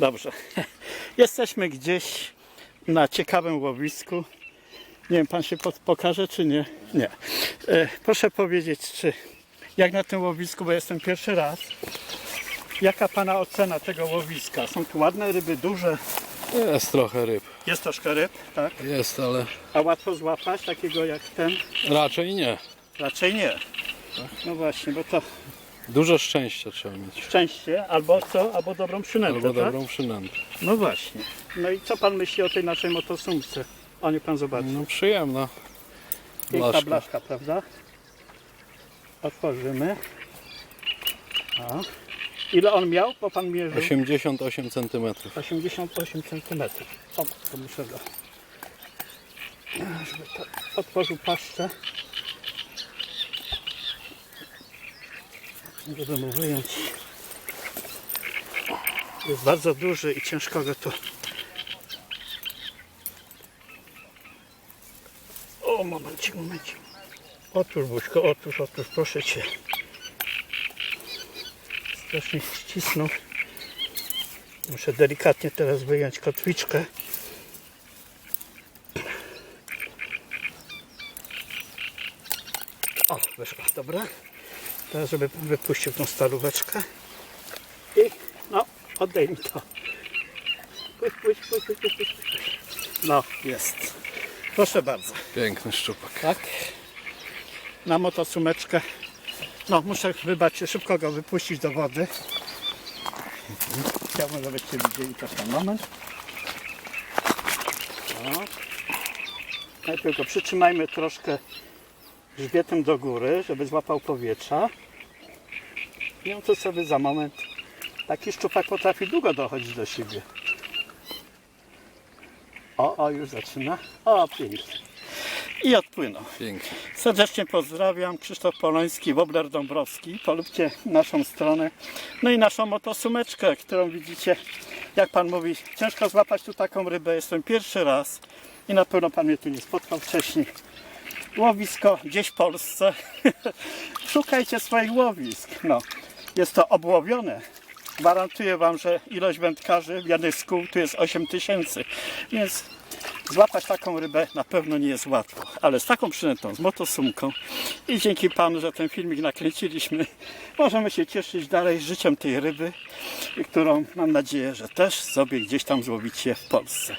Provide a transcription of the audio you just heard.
Dobrze. Jesteśmy gdzieś na ciekawym łowisku. Nie wiem, pan się pokaże, czy nie? Nie. E, proszę powiedzieć, czy jak na tym łowisku, bo jestem pierwszy raz, jaka pana ocena tego łowiska? Są tu ładne ryby, duże, Jest trochę ryb. jest troszkę ryb, tak? Jest, ale A łatwo złapać takiego jak ten? raczej nie. Raczej nie. No właśnie, bo to Dużo szczęścia trzeba mieć. szczęście, albo co, albo dobrą przynętę, Albo tak? dobrą przynętę. No właśnie. No i co pan myśli o tej naszej motosumce? O, nie pan zobaczy. No przyjemna. Piękna blaszka. blaszka, prawda? Otworzymy. O. Ile on miał? Bo pan mierzył? 88 cm. 88 cm. O, to muszę go. Żeby to otworzył paszczę. Żeby mu wyjąć. Jest bardzo duży i ciężko go tu. O, momencik, momencik. Otóż, Buźko, otóż, otóż, proszę Cię. Strasznie ścisnął. Muszę delikatnie teraz wyjąć kotwiczkę. O, wyszła, dobra. Teraz, żeby wypuścił tą stalóweczkę. I, no, oddaj mi to. Puść, puść, puść, puść, puść, puść. No, jest. Proszę bardzo. Piękny szczupak. Tak. Na motosumeczkę. No, muszę, wybaczcie, szybko go wypuścić do wody. Chciałbym, żebyście widzieli też ten moment. No. Najpierw go przytrzymajmy troszkę grzbietem do góry, żeby złapał powietrza. I on to sobie za moment. Taki szczupak potrafi długo dochodzić do siebie. O, o, już zaczyna. O, pięknie. I odpłynął. Piękny. Serdecznie pozdrawiam. Krzysztof Poloński, Wobler Dąbrowski. Polubcie naszą stronę. No i naszą motosumeczkę, którą widzicie. Jak Pan mówi, ciężko złapać tu taką rybę. Jestem pierwszy raz i na pewno Pan mnie tu nie spotkał wcześniej. Łowisko gdzieś w Polsce. Szukajcie swoich łowisk. No, jest to obłowione. Gwarantuję Wam, że ilość wędkarzy w Janysku tu jest 8 tysięcy. Więc Złapać taką rybę na pewno nie jest łatwo, ale z taką przynętą, z motosumką i dzięki Panu, że ten filmik nakręciliśmy, możemy się cieszyć dalej życiem tej ryby, którą mam nadzieję, że też sobie gdzieś tam złowicie w Polsce.